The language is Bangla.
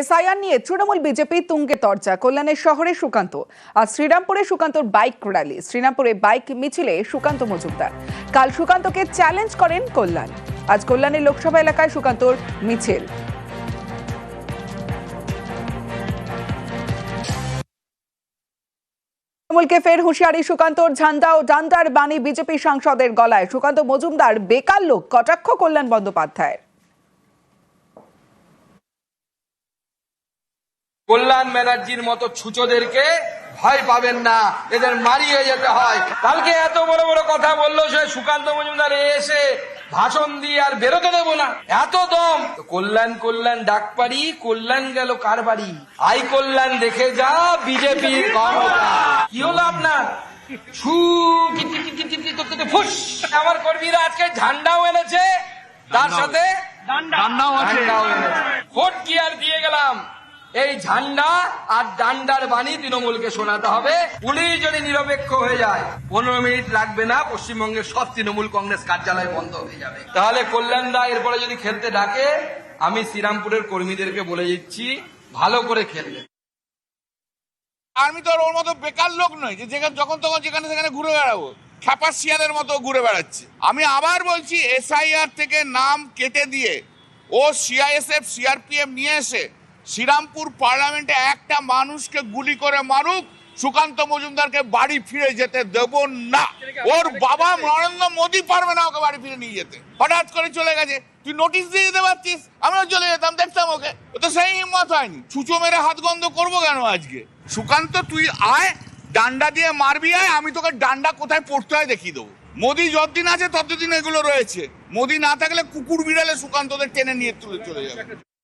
এসআইআর নিয়ে তৃণমূল বিজেপি তুঙ্গে তর্জা কল্যাণের শহরে সুকান্ত। আর শ্রীরামপুরে সুকান্তর বাইক র্যালি। শ্রীরামপুরে বাইক মিছিলে সুকান্ত মজুমদার। কাল সুকান্তকে চ্যালেঞ্জ করেন কল্যাণ। আজ কল্যাণের লোকসভা এলাকায় সুকান্তর মিছিল। তৃণমূলকে ফের হুঁশিয়ারি সুকান্তর ঝান্ডা ও ডান্ডার বাণী বিজেপি সাংসদের গলায়। সুকান্ত মজুমদার বেকার লোক, কটাক্ষ কল্যাণ বন্দ্যোপাধ্যায় কল্যাণ ব্যানার্জির মতো ছুচোদেরকে ভয় পাবেন না এদের মারিয়ে যেতে হয়। কালকে এত বড় বড় কথা বলল সে সুকান্ত মজুমদার এসে ভাষণ দিয়ে আর বেরোতে দেবো না। এত দম। কল্যাণ কল্যাণ ডাক পারি কল্যাণ গেল কার বাড়ি? আই কল্যাণ দেখে যা বিজেপির কি হলো আপনার? ফুস। আমার কর্মীরা আজকে ঝান্ডাও এনেছে তার সাথে এনেছে। ভোট কি আর এই ঝান্ডা আর ডান্ডার বাণী তৃণমূলকে শোনাতে হবে। পুলিশ যদি নিরপেক্ষ হয়ে যায়, পনেরো মিনিট লাগবে না পশ্চিমবঙ্গের সব তৃণমূল কংগ্রেস কার্যালয় বন্ধ হয়ে যাবে। তাহলে কল্যাণ দা এরপরে যদি খেলতে ডাকে, আমি শ্রীরামপুরের কর্মীদেরকে বলে দিচ্ছি, ভালো করে খেলবে। আমি তো ওর মতো বেকার লোক নই, যে যেখানে যখন তখন যেখানে সেখানে ঘুরে বেড়াবো। খ্যাপাশিয়াদের মতো ঘুরে বেড়াচ্ছে। আমি আবার বলছি, এসআইআর থেকে নাম কেটে দিয়ে ও সিআইএসএফ সিআরপিএফ নিয়ে এসে শ্রীরামপুর পার্লামেন্টে একটা মানুষকে গুলি করে মারুক, সুকান্ত মজুমদারকে বাড়ি ফিরে যেতে দেব না। ওর বাবা নরেন্দ্র মোদী পারবে না ওকে বাড়ি ফিরে নিয়ে যেতে। হঠাৎ করে চলে গেছে। তুই নোটিশ দিয়ে দিতে পারছিস আমিও চলে যেতাম, দেখতাম ওকে। ও তো সেই হিম্মত হয়নি। ছুঁচো মেরে হাত গন্ধ করব কেন আজকে? সুকান্ত, তুই আয়, ডান্ডা দিয়ে মারবি, আয়, আমি তোকে ডান্ডা কোথায় পড়তে হয় দেখিয়ে দেবো। মোদি যতদিন আছে ততদিন এগুলো রয়েছে। মোদি না থাকলে কুকুর বিড়ালে সুকান্তদের টেনে নিয়ে চলে যাবে।